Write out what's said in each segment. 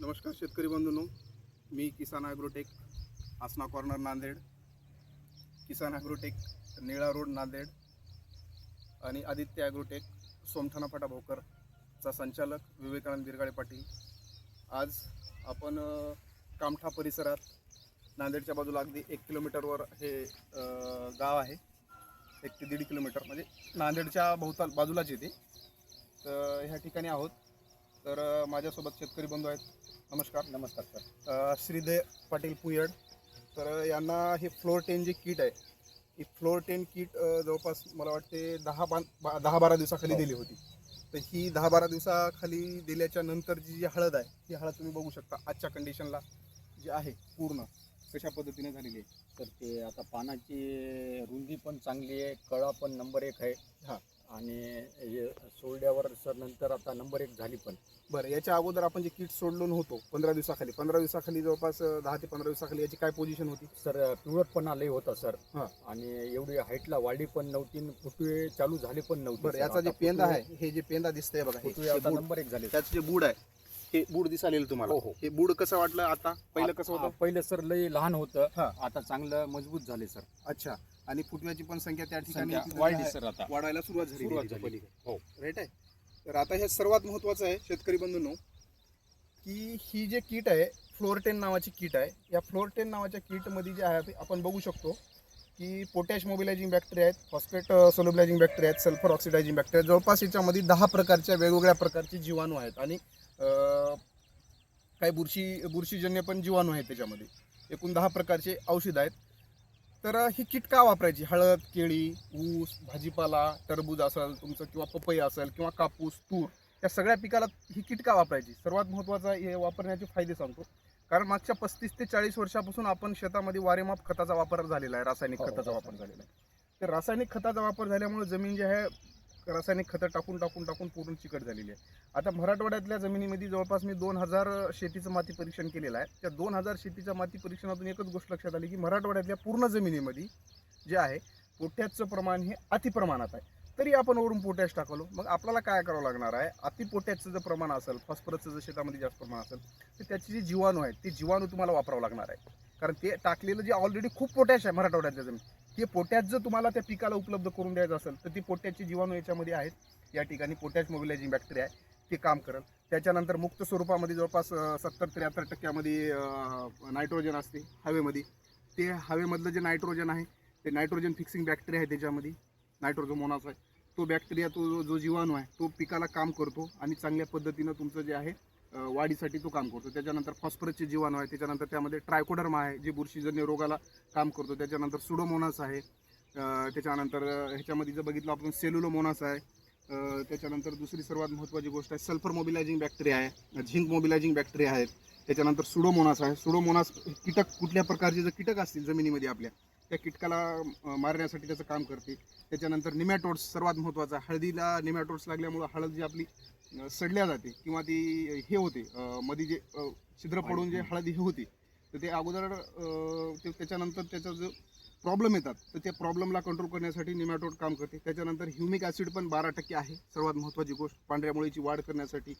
नमस्कार शेतकरी बंधूंनो मी Kisan agrotech Asana corner Nanded. Kisan agrotech Nila road Nanded आणि आदित्य ॲग्रोटेक सोमठाना फाटा भोकरचा संचालक विवेकानंद बिरगाळे पाटील. आज आपण कामठा परिसरात नांदेडच्या बाजूला अगदी एक किलोमीटरवर हे गाव आहे. एक ते दीड किलोमीटर म्हणजे नांदेडच्या भोवताल बाजूलाच येते. तर ह्या ठिकाणी आहोत. तर माझ्यासोबत शेतकरी बंधू आहेत नमस्कार नमस्कार सर. श्रीदेव पाटील पुयड. तर यांना हे फ्लोर टेन जे किट आहे ही फ्लोर टेन किट जवळपास मला वाटते दहा बान बा दहा बारा दिवसाखाली हो. दिली होती. तर ही दहा बारा दिवसाखाली दिल्याच्या नंतरची जी हळद आहे ही हळद तुम्ही बघू शकता आजच्या कंडिशनला जी आहे पूर्ण. कशा पद्धतीने झालेली आहे? तर ते आता पानाची रुंदी पण चांगली आहे कळा पण नंबर एक आहे. हा. आणि सोडल्यावर सर नंतर आता नंबर एक झाली पण बरं याच्या अगोदर आपण जे किट सोडलो नव्हतो पंधरा दिवसाखाली पंधरा दिवसाखाली जवळपास दहा ते पंधरा दिवसाखाली याची काय पोझिशन होती सर पिवळटपणा लय होता सर. आणि एवढी हाईटला वाढी पण नव्हती फुटवे चालू झाले पण नव्हते. याचा जे पेंदा आहे हे जे पेंदा दिसतंय बघा. नंबर एक झाले त्याचं जे बूड आहे हे बूड दिसालेलं तुम्हाला. हो, हो. हे बूड कसं वाटलं आता? पहिलं कसं होतं? पहिलं सर लय लहान होतं. हा. आता चांगलं मजबूत झाले सर. अच्छा. आणि फुटव्याची पण संख्या त्या ठिकाणी संख्या तिथं वाढली सर आता. वाढायला सुरुवात झाली. सुरुवात त्याच्या झाली. पलीकडे. हो. राईट आहे? तर आता हे सर्वात महत्वाचं आहे शेतकरी बंधूंनो की ही जे किट आहे फ्लोर टेन नावाची किट आहे. या फ्लोर टेन नावाच्या किटमध्ये जे आहे आपण बघू शकतो की पोटॅश मोबिलायझिंग बॅक्टेरिया आहेत फॉस्फेट सोलोबिलायझिंग बॅक्टेरिया आहेत सल्फर ऑक्सिडायझिंग बॅक्टेरिया जवळपास याच्यामध्ये दहा प्रकारच्या वेगवेगळ्या प्रकारचे जीवाणू आहेत. आणि काही बुरशी बुरशीजन्य पण जीवाणू आहेत त्याच्यामध्ये. एकूण दहा प्रकारचे औषध आहेत. तर ही किट का वापरायची? हळद केळी ऊस भाजीपाला टरबूज असेल तुमचं किंवा पपई असेल किंवा कापूस तूर या सगळ्या पिकाला ही किट का वापरायची? सर्वात महत्त्वाचा हे वापरण्याचे फायदे सांगतो. कारण मागच्या पस्तीस ते चाळीस वर्षापासून आपण शेतामध्ये वारेमाप खताचा वापर झालेला आहे रासायनिक हो, खताचा वापर रासायनिक. झालेला आहे. तर रासायनिक खताचा वापर झाल्यामुळे जमीन जी आहे रासायनिक खतं टाकून टाकून टाकून पूर्ण चिकट झालेली आहे. आता मराठवाड्यातल्या जमिनीमध्ये जवळपास मी दोन हजार शेतीचं माती परीक्षण केलेलं आहे. त्या दोन हजार शेतीच्या माती परीक्षणातून एकच गोष्ट लक्षात आली की मराठवाड्यातल्या पूर्ण जमिनीमध्ये जे आहे पोटॅशचं प्रमाण हे अतिप्रमाणात आहे. तरी आपण वरून पोटॅश टाकलो. मग आपल्याला काय करावं लागणार आहे? अति पोटॅशचं जर प्रमाण असेल फॉस्फरसचं जर शेतामध्ये जास्त प्रमाण असेल तर त्याचे जे जीवाणू आहेत ते जीवाणू तुम्हाला वापरावं लागणार आहे. कारण ते टाकलेलं जे ऑलरेडी खूप पोटॅश आहे मराठवाड्यातल्या जमीन ते पोटॅश जर तुम्हाला त्या पिकाला उपलब्ध करून द्यायचं असेल तर ती पोटॅशचे जीवाणू याच्यामध्ये आहेत. या ठिकाणी पोटॅश मोबिलायझिंग बॅक्टेरिया आहे. ते काम करेल. त्याच्यानंतर मुक्त स्वरूपामध्ये जवळपास सत्तर त्र्याहत्तर टक्क्यामध्ये नायट्रोजन असते हवेमध्ये. ते हवेमधलं जे नायट्रोजन आहे ते नायट्रोजन फिक्सिंग बॅक्टेरिया आहे त्याच्यामध्ये. नायट्रोजोमोनास आहे. तो बॅक्टेरिया तो जो- जीवाणू आहे तो पिकाला काम करतो आणि चांगल्या पद्धतीनं तुमचं जे आहे वाढीसाठी तो काम करतो. त्याच्यानंतर फॉस्फरसचे जीवाणू आहे त्याच्यानंतर त्यामध्ये ट्रायकोडर्मा आहे जे बुरशीजन्य रोगाला काम करतो. त्याच्यानंतर सुडोमोनास आहे त्याच्यानंतर ह्याच्यामध्ये जर बघितलं आपण सेल्युलोमोनास आहे त्याच्यानंतर दुसरी सर्वात महत्त्वाची गोष्ट आहे सल्फर मोबिलायझिंग बॅक्टेरिया आहे झिंक मोबिलायझिंग बॅक्टेरिया आहेत. त्याच्यानंतर सुडोमोनास आहे. सुडोमोनास कीटक कुठल्या प्रकारचे जर कीटक असतील जमिनीमध्ये आपल्या त्या कीटकाला मारण्यासाठी त्याचं काम करते त्याच्यानंतर निमॅटोड्स सर्वात महत्त्वाचा हळदीला निमॅटोड्स लागल्यामुळं हळद जी आपली सडल्या जाते किंवा ती हे होते. मध्ये जे छिद्र पडून जे हळद हे होती तर ते अगोदर ते त्याच्यानंतर त्याचा जो प्रॉब्लेम येतात तर त्या प्रॉब्लेमला कंट्रोल करण्यासाठी निमॅटोड काम करते. त्याच्यानंतर ह्युमिक ॲसिड पण बारा टक्के आहे सर्वात महत्त्वाची गोष्ट. पांढऱ्या मुळीची वाढ करण्यासाठी.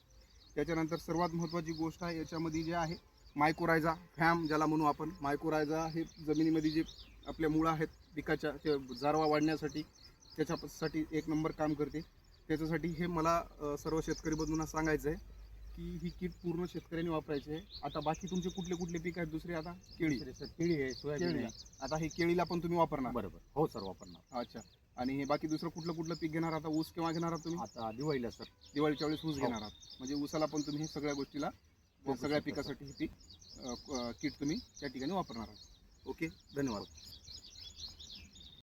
त्याच्यानंतर सर्वात महत्त्वाची गोष्ट आहे याच्यामध्ये जे आहे मायकोरायझा फॅम ज्याला म्हणू आपण. मायकोरायझा हे जमिनीमध्ये जे आपल्या मुळं आहेत पिकाच्या ते जारवा वाढण्यासाठी त्याच्यासाठी एक नंबर काम करते. त्याच्यासाठी हे मला सर्व शेतकरी बंधूंना सांगायचं आहे की ही किट पूर्ण शेतकऱ्यांनी वापरायची आहे. आता बाकी तुमचे कुठले कुठले पीक आहेत दुसरे? आता केळी. सर केळी आहे सोयाबीन आता हे केळीला पण तुम्ही वापरणार. बरोबर. हो सर वापरणार. अच्छा. आणि हे बाकी दुसरं कुठलं कुठलं पीक घेणार? आता ऊस केव्हा घेणार आहात तुम्ही? आता दिवाळीला सर. दिवाळीच्या वेळेस ऊस हो. घेणार आहात. म्हणजे ऊसाला पण तुम्ही हे सगळ्या गोष्टीला सगळ्या. पिकासाठी हे पीक किट तुम्ही त्या ठिकाणी वापरणार आहात. ओके? धन्यवाद.